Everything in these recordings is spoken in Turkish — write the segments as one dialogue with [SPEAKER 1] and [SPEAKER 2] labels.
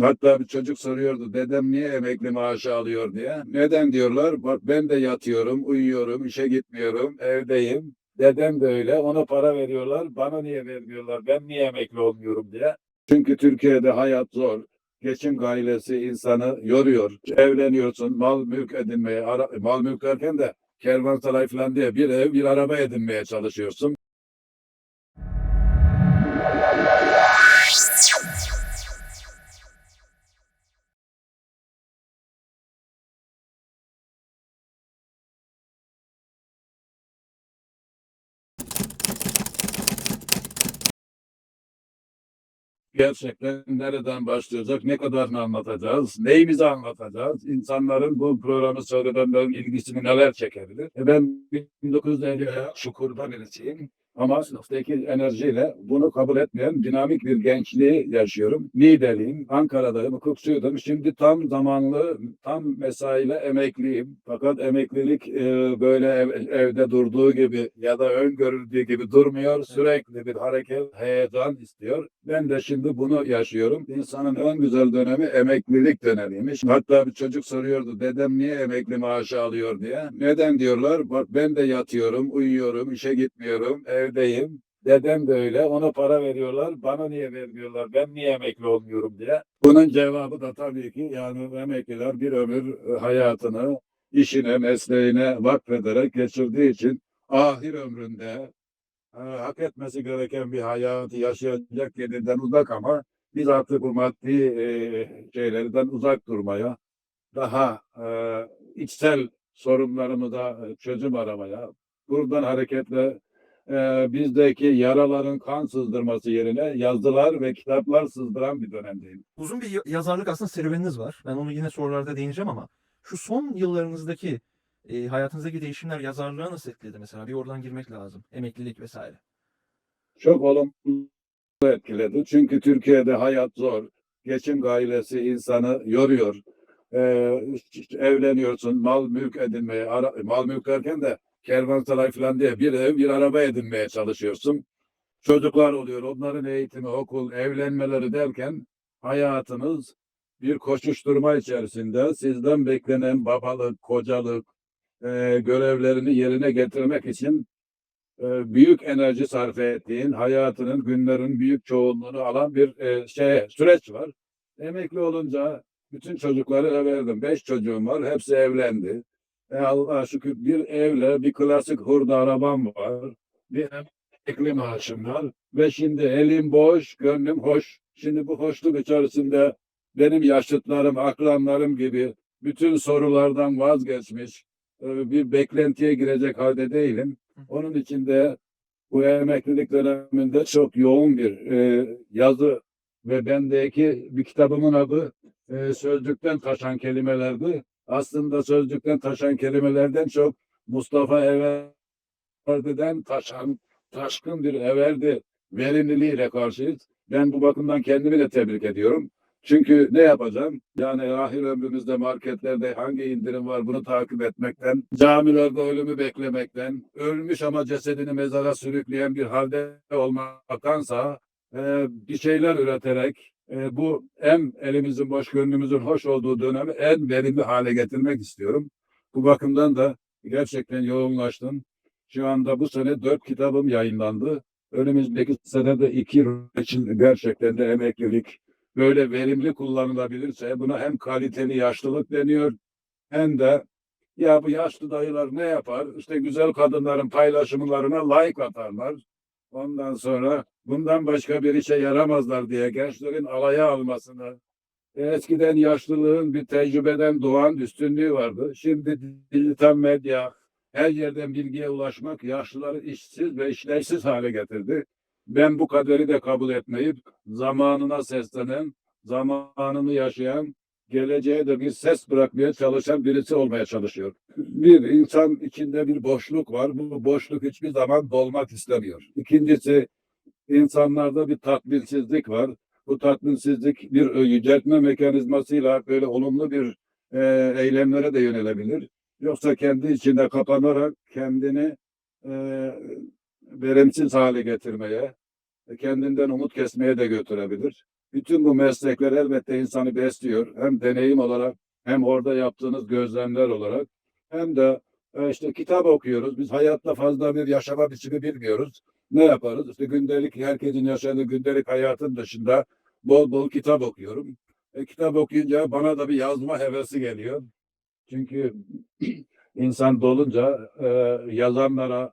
[SPEAKER 1] Hatta bir çocuk soruyordu dedem niye emekli maaşı alıyor diye. Neden diyorlar? Bak ben de yatıyorum, uyuyorum, işe gitmiyorum, evdeyim. Dedem de öyle. Ona para veriyorlar. Bana niye vermiyorlar? Ben niye emekli olmuyorum diye. Çünkü Türkiye'de hayat zor. Geçim gailesi insanı yoruyor. Evleniyorsun, mal mülk edinmeye, ara- mal mülk derken de kervansaray falan diye bir ev, bir araba edinmeye çalışıyorsun. Gerçekten nereden başlayacak, ne kadarını anlatacağız, neyimizi anlatacağız, insanların bu programı seyredenlerin ilgisini neler çekebilir. E ben 1950 şu kurban birisiyim. Ama sınıftaki enerjiyle bunu kabul etmeyen dinamik bir gençliği yaşıyorum. Niğdeliyim, Ankara'dayım, hukukçuydum. Şimdi tam zamanlı, tam mesaiyle emekliyim. Fakat emeklilik e, böyle ev- evde durduğu gibi ya da öngörüldüğü gibi durmuyor. Sürekli bir hareket, heyecan istiyor. Ben de şimdi bunu yaşıyorum. İnsanın en güzel dönemi emeklilik dönemiymiş. Hatta bir çocuk soruyordu dedem niye emekli maaşı alıyor diye. Neden diyorlar? Bak ben de yatıyorum, uyuyorum, işe gitmiyorum, evdeyim. Dedem de öyle. Ona para veriyorlar. Bana niye vermiyorlar? Ben niye emekli olmuyorum diye. Bunun cevabı da tabii ki yani emekliler bir ömür e, hayatını işine, mesleğine vakfederek geçirdiği için ahir ömründe e, hak etmesi gereken bir hayatı yaşayacak yerinden uzak ama biz artık bu maddi e, şeylerden uzak durmaya, daha e, içsel sorunlarımıza e, çözüm aramaya, buradan hareketle e, bizdeki yaraların kan sızdırması yerine yazılar ve kitaplar sızdıran bir dönemdeyim.
[SPEAKER 2] Uzun bir ya- yazarlık aslında serüveniniz var. Ben onu yine sorularda değineceğim ama şu son yıllarınızdaki e, hayatınızdaki değişimler yazarlığa nasıl etkiledi mesela? Bir oradan girmek lazım. Emeklilik vesaire.
[SPEAKER 1] Çok olumlu etkiledi. Çünkü Türkiye'de hayat zor. Geçim gailesi insanı yoruyor. Ee, evleniyorsun, mal mülk edinmeye, ara- mal mülk derken de kervansaray falan diye bir ev, bir araba edinmeye çalışıyorsun. Çocuklar oluyor, onların eğitimi, okul, evlenmeleri derken hayatınız bir koşuşturma içerisinde sizden beklenen babalık, kocalık e, görevlerini yerine getirmek için e, büyük enerji sarf ettiğin, hayatının, günlerin büyük çoğunluğunu alan bir e, şey süreç var. Emekli olunca bütün çocukları eve verdim. Beş çocuğum var, hepsi evlendi. E, Allah'a şükür bir evle bir klasik hurda arabam var. Bir emekli maaşım var. Ve şimdi elim boş, gönlüm hoş. Şimdi bu hoşluk içerisinde benim yaşıtlarım, akranlarım gibi bütün sorulardan vazgeçmiş, e, bir beklentiye girecek halde değilim. Onun için de bu emeklilik döneminde çok yoğun bir e, yazı ve bendeki bir kitabımın adı e, Sözlükten Taşan Kelimelerdi. Aslında sözlükten taşan kelimelerden çok Mustafa Everdi'den taşan, taşkın bir Everdi verimliliğiyle karşıyız. Ben bu bakımdan kendimi de tebrik ediyorum. Çünkü ne yapacağım? Yani ahir ömrümüzde marketlerde hangi indirim var bunu takip etmekten, camilerde ölümü beklemekten, ölmüş ama cesedini mezara sürükleyen bir halde olmaktansa e, bir şeyler üreterek e, bu hem elimizin boş gönlümüzün hoş olduğu dönemi en verimli hale getirmek istiyorum. Bu bakımdan da gerçekten yoğunlaştım. Şu anda bu sene dört kitabım yayınlandı. Önümüzdeki sene de iki için gerçekten de emeklilik böyle verimli kullanılabilirse buna hem kaliteli yaşlılık deniyor hem de ya bu yaşlı dayılar ne yapar? İşte güzel kadınların paylaşımlarına like atarlar. Ondan sonra bundan başka bir işe yaramazlar diye gençlerin alaya almasını. Eskiden yaşlılığın bir tecrübeden doğan üstünlüğü vardı. Şimdi dijital medya, her yerden bilgiye ulaşmak yaşlıları işsiz ve işlevsiz hale getirdi. Ben bu kaderi de kabul etmeyip zamanına seslenen, zamanını yaşayan, geleceğe de bir ses bırakmaya çalışan birisi olmaya çalışıyor. Bir, insan içinde bir boşluk var. Bu boşluk hiçbir zaman dolmak istemiyor. İkincisi, insanlarda bir tatminsizlik var. Bu tatminsizlik bir yüceltme mekanizmasıyla böyle olumlu bir e, eylemlere de yönelebilir. Yoksa kendi içinde kapanarak kendini e, verimsiz hale getirmeye, kendinden umut kesmeye de götürebilir. Bütün bu meslekler elbette insanı besliyor. Hem deneyim olarak hem orada yaptığınız gözlemler olarak hem de e, işte kitap okuyoruz. Biz hayatta fazla bir yaşama biçimi bilmiyoruz. Ne yaparız? İşte gündelik herkesin yaşadığı gündelik hayatın dışında bol bol kitap okuyorum. E, kitap okuyunca bana da bir yazma hevesi geliyor. Çünkü insan dolunca e, yazanlara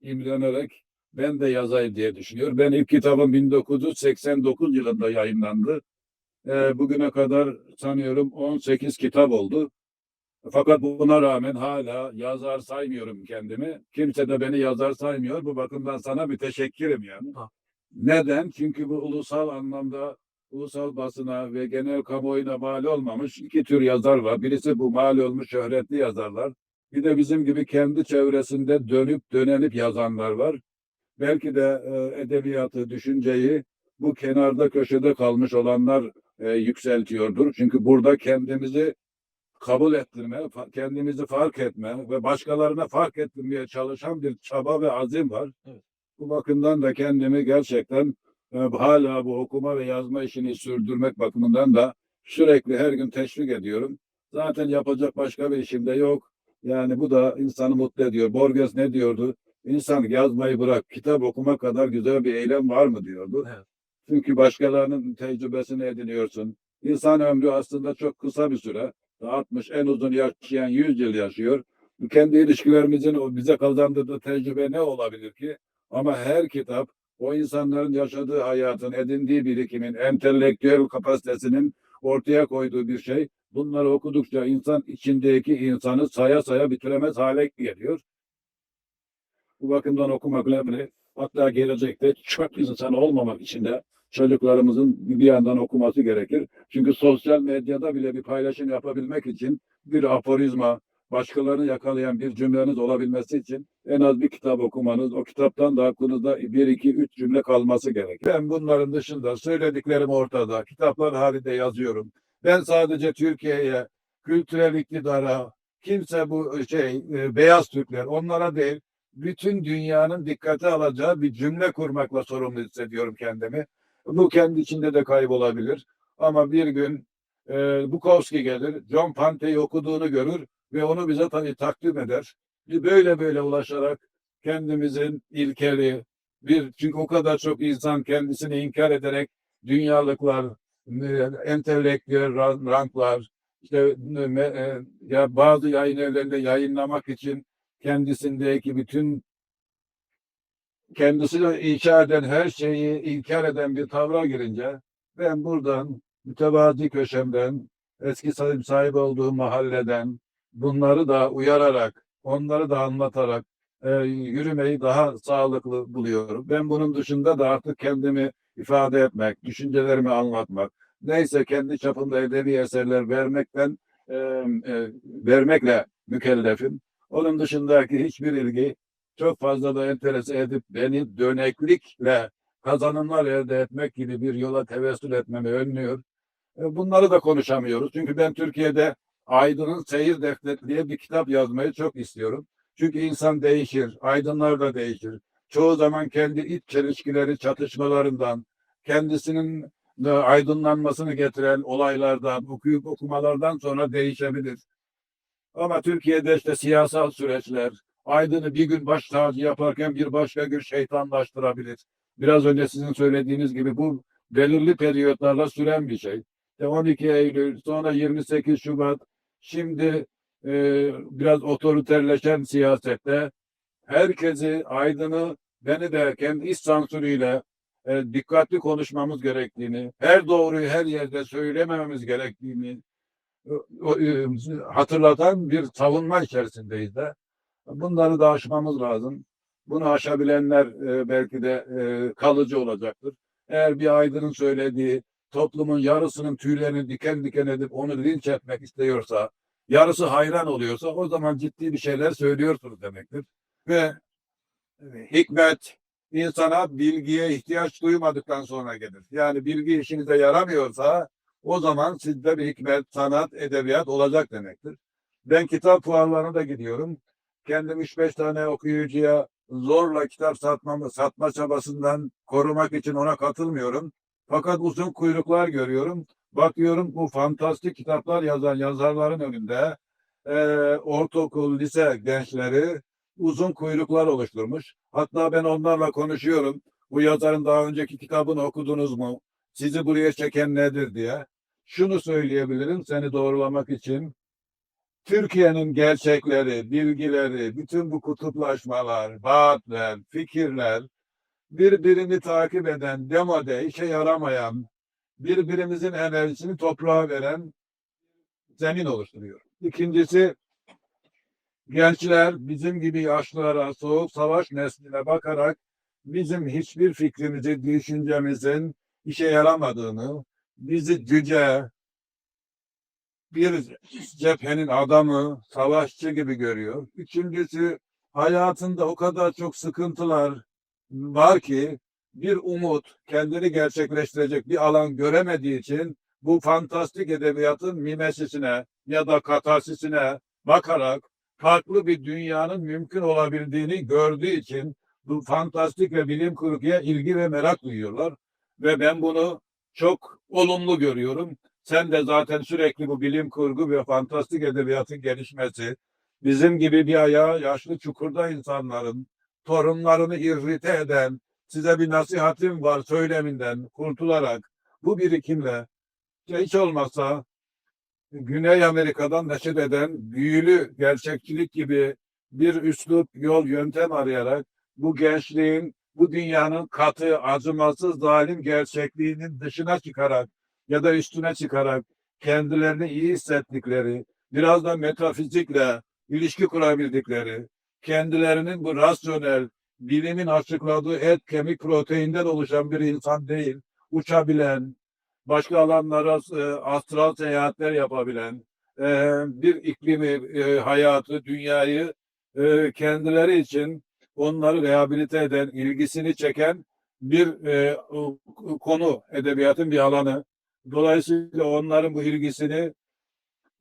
[SPEAKER 1] imrenerek ben de yazayım diye düşünüyor. Ben ilk kitabım 1989 yılında yayınlandı. E, bugüne kadar sanıyorum 18 kitap oldu. Fakat buna rağmen hala yazar saymıyorum kendimi. Kimse de beni yazar saymıyor. Bu bakımdan sana müteşekkirim yani.
[SPEAKER 2] Ha.
[SPEAKER 1] Neden? Çünkü bu ulusal anlamda ulusal basına ve genel kamuoyuna mal olmamış iki tür yazar var. Birisi bu mal olmuş şöhretli yazarlar. Bir de bizim gibi kendi çevresinde dönüp dönelip yazanlar var. Belki de e, edebiyatı, düşünceyi bu kenarda köşede kalmış olanlar e, yükseltiyordur. Çünkü burada kendimizi kabul ettirme, kendimizi fark etme ve başkalarına fark ettirmeye çalışan bir çaba ve azim var.
[SPEAKER 2] Evet.
[SPEAKER 1] Bu bakımdan da kendimi gerçekten e, hala bu okuma ve yazma işini sürdürmek bakımından da sürekli her gün teşvik ediyorum. Zaten yapacak başka bir işim de yok. Yani bu da insanı mutlu ediyor. Borges ne diyordu? İnsan yazmayı bırak, kitap okuma kadar güzel bir eylem var mı diyordu.
[SPEAKER 2] Evet.
[SPEAKER 1] Çünkü başkalarının tecrübesini ediniyorsun. İnsan ömrü aslında çok kısa bir süre. 60 en uzun yaşayan 100 yıl yaşıyor. Kendi ilişkilerimizin o bize kazandırdığı tecrübe ne olabilir ki? Ama her kitap o insanların yaşadığı hayatın, edindiği birikimin, entelektüel kapasitesinin ortaya koyduğu bir şey. Bunları okudukça insan içindeki insanı saya saya bitiremez hale geliyor. Bu bakımdan okumak önemli. Hatta gelecekte çok insan olmamak için de çocuklarımızın bir yandan okuması gerekir. Çünkü sosyal medyada bile bir paylaşım yapabilmek için bir aforizma, başkalarını yakalayan bir cümleniz olabilmesi için en az bir kitap okumanız, o kitaptan da aklınızda bir, iki, üç cümle kalması gerekir. Ben bunların dışında söylediklerim ortada, kitaplar halinde yazıyorum. Ben sadece Türkiye'ye, kültürel iktidara, kimse bu şey, e, beyaz Türkler, onlara değil, bütün dünyanın dikkate alacağı bir cümle kurmakla sorumlu hissediyorum kendimi. Bu kendi içinde de kaybolabilir. Ama bir gün e, Bukowski gelir, John Pante'yi okuduğunu görür ve onu bize tabii takdim eder. Böyle böyle ulaşarak kendimizin ilkeli, bir çünkü o kadar çok insan kendisini inkar ederek dünyalıklar, e, entelektüel ran- ranklar, işte e, e, ya bazı yayın evlerinde yayınlamak için kendisindeki bütün kendisini inşa eden her şeyi inkar eden bir tavra girince ben buradan mütevazi köşemden eski sahip, sahip olduğum mahalleden bunları da uyararak onları da anlatarak e, yürümeyi daha sağlıklı buluyorum. Ben bunun dışında da artık kendimi ifade etmek, düşüncelerimi anlatmak, neyse kendi çapımda edebi eserler vermekten e, e, vermekle mükellefim. Onun dışındaki hiçbir ilgi çok fazla da enterese edip beni döneklikle kazanımlar elde etmek gibi bir yola tevessül etmemi önlüyor. E, Bunları da konuşamıyoruz. Çünkü ben Türkiye'de Aydın'ın Seyir Defteri diye bir kitap yazmayı çok istiyorum. Çünkü insan değişir, aydınlar da değişir. Çoğu zaman kendi iç çelişkileri, çatışmalarından, kendisinin de aydınlanmasını getiren olaylardan, okuyup okumalardan sonra değişebilir. Ama Türkiye'de işte siyasal süreçler, Aydın'ı bir gün baş tacı yaparken bir başka gün şeytanlaştırabilir. Biraz önce sizin söylediğiniz gibi bu belirli periyotlarla süren bir şey. İşte 12 Eylül, sonra 28 Şubat, şimdi e, biraz otoriterleşen siyasette herkesi, Aydın'ı, beni de kendi iç sansürüyle e, dikkatli konuşmamız gerektiğini, her doğruyu her yerde söylemememiz gerektiğini hatırlatan bir savunma içerisindeyiz de. Bunları da aşmamız lazım. Bunu aşabilenler e, belki de e, kalıcı olacaktır. Eğer bir aydının söylediği toplumun yarısının tüylerini diken diken edip onu linç etmek istiyorsa, yarısı hayran oluyorsa o zaman ciddi bir şeyler söylüyorsunuz demektir. Ve e, hikmet insana bilgiye ihtiyaç duymadıktan sonra gelir. Yani bilgi işinize yaramıyorsa o zaman sizde bir hikmet, sanat, edebiyat olacak demektir. Ben kitap fuarlarına da gidiyorum. Kendim 3-5 tane okuyucuya zorla kitap satmamı, satma çabasından korumak için ona katılmıyorum. Fakat uzun kuyruklar görüyorum. Bakıyorum bu fantastik kitaplar yazan yazarların önünde e, ortaokul, lise gençleri uzun kuyruklar oluşturmuş. Hatta ben onlarla konuşuyorum. Bu yazarın daha önceki kitabını okudunuz mu? Sizi buraya çeken nedir diye. Şunu söyleyebilirim seni doğrulamak için. Türkiye'nin gerçekleri, bilgileri, bütün bu kutuplaşmalar, vaatler, fikirler, birbirini takip eden, demode, işe yaramayan, birbirimizin enerjisini toprağa veren zemin oluşturuyor. İkincisi, gençler bizim gibi yaşlılara, soğuk savaş nesline bakarak bizim hiçbir fikrimizin, düşüncemizin işe yaramadığını, bizi cüce, bir cephenin adamı, savaşçı gibi görüyor. Üçüncüsü, hayatında o kadar çok sıkıntılar var ki bir umut, kendini gerçekleştirecek bir alan göremediği için bu fantastik edebiyatın mimesisine ya da katarsisine bakarak farklı bir dünyanın mümkün olabildiğini gördüğü için bu fantastik ve bilim kurguya ilgi ve merak duyuyorlar. Ve ben bunu çok olumlu görüyorum. Sen de zaten sürekli bu bilim kurgu ve fantastik edebiyatın gelişmesi, bizim gibi bir ayağı yaşlı çukurda insanların torunlarını irrite eden, size bir nasihatim var söyleminden kurtularak bu birikimle hiç olmazsa Güney Amerika'dan neşet eden büyülü gerçekçilik gibi bir üslup, yol, yöntem arayarak bu gençliğin, bu dünyanın katı, acımasız, zalim gerçekliğinin dışına çıkarak ya da üstüne çıkarak kendilerini iyi hissettikleri, biraz da metafizikle ilişki kurabildikleri, kendilerinin bu rasyonel, bilimin açıkladığı et, kemik, proteinden oluşan bir insan değil, uçabilen, başka alanlara e, astral seyahatler yapabilen, e, bir iklimi, e, hayatı, dünyayı e, kendileri için onları rehabilite eden, ilgisini çeken bir e, konu, edebiyatın bir alanı. Dolayısıyla onların bu ilgisini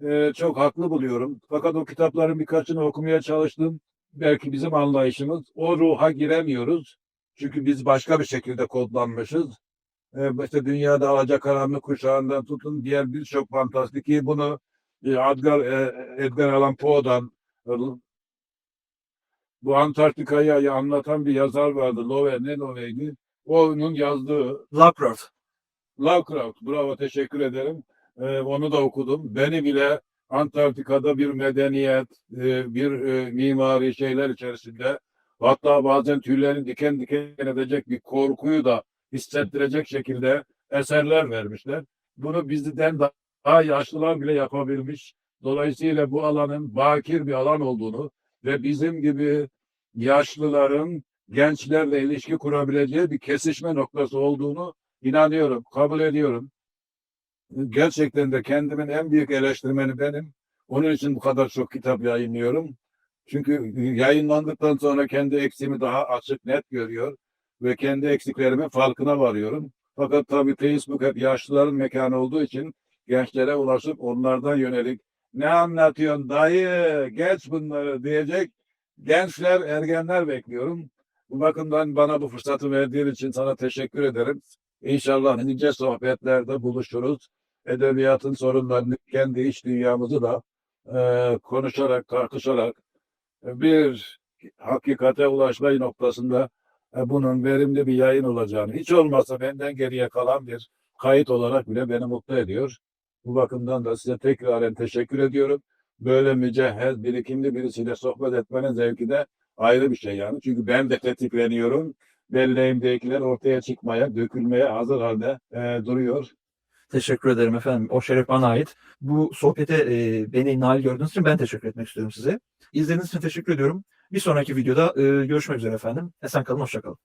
[SPEAKER 1] e, çok haklı buluyorum. Fakat o kitapların birkaçını okumaya çalıştım. Belki bizim anlayışımız o ruha giremiyoruz. Çünkü biz başka bir şekilde kodlanmışız. E, işte dünyada alacakaranlık kuşağından tutun diğer birçok fantastik ki bunu e, Edgar, e, Edgar Allan Poe'dan bu Antarktika'yı anlatan bir yazar vardı. Love, ne Love'ydi? Onun yazdığı
[SPEAKER 2] Lovecraft.
[SPEAKER 1] Lovecraft, bravo teşekkür ederim. Ee, onu da okudum. Beni bile Antarktika'da bir medeniyet, e, bir e, mimari şeyler içerisinde hatta bazen tüylerini diken diken edecek bir korkuyu da hissettirecek şekilde eserler vermişler. Bunu bizden daha yaşlılar bile yapabilmiş. Dolayısıyla bu alanın bakir bir alan olduğunu ve bizim gibi yaşlıların gençlerle ilişki kurabileceği bir kesişme noktası olduğunu inanıyorum, kabul ediyorum. Gerçekten de kendimin en büyük eleştirmeni benim. Onun için bu kadar çok kitap yayınlıyorum. Çünkü yayınlandıktan sonra kendi eksiğimi daha açık, net görüyor ve kendi eksiklerimin farkına varıyorum. Fakat tabii Facebook hep yaşlıların mekanı olduğu için gençlere ulaşıp onlardan yönelik ne anlatıyorsun dayı geç bunları diyecek gençler, ergenler bekliyorum. Bu bakımdan bana bu fırsatı verdiğin için sana teşekkür ederim. İnşallah nice sohbetlerde buluşuruz. Edebiyatın sorunlarını, kendi iç dünyamızı da e, konuşarak, tartışarak e, bir hakikate ulaşma noktasında e, bunun verimli bir yayın olacağını, hiç olmazsa benden geriye kalan bir kayıt olarak bile beni mutlu ediyor. Bu bakımdan da size tekraren teşekkür ediyorum. Böyle mücehhez, birikimli birisiyle sohbet etmenin zevki de ayrı bir şey yani. Çünkü ben de tetikleniyorum belleğimdekiler ortaya çıkmaya, dökülmeye hazır halde e, duruyor.
[SPEAKER 2] Teşekkür ederim efendim. O şeref bana ait. Bu sohbete e, beni nail gördüğünüz için ben teşekkür etmek istiyorum size. İzlediğiniz için teşekkür ediyorum. Bir sonraki videoda e, görüşmek üzere efendim. Esen kalın, hoşça kalın.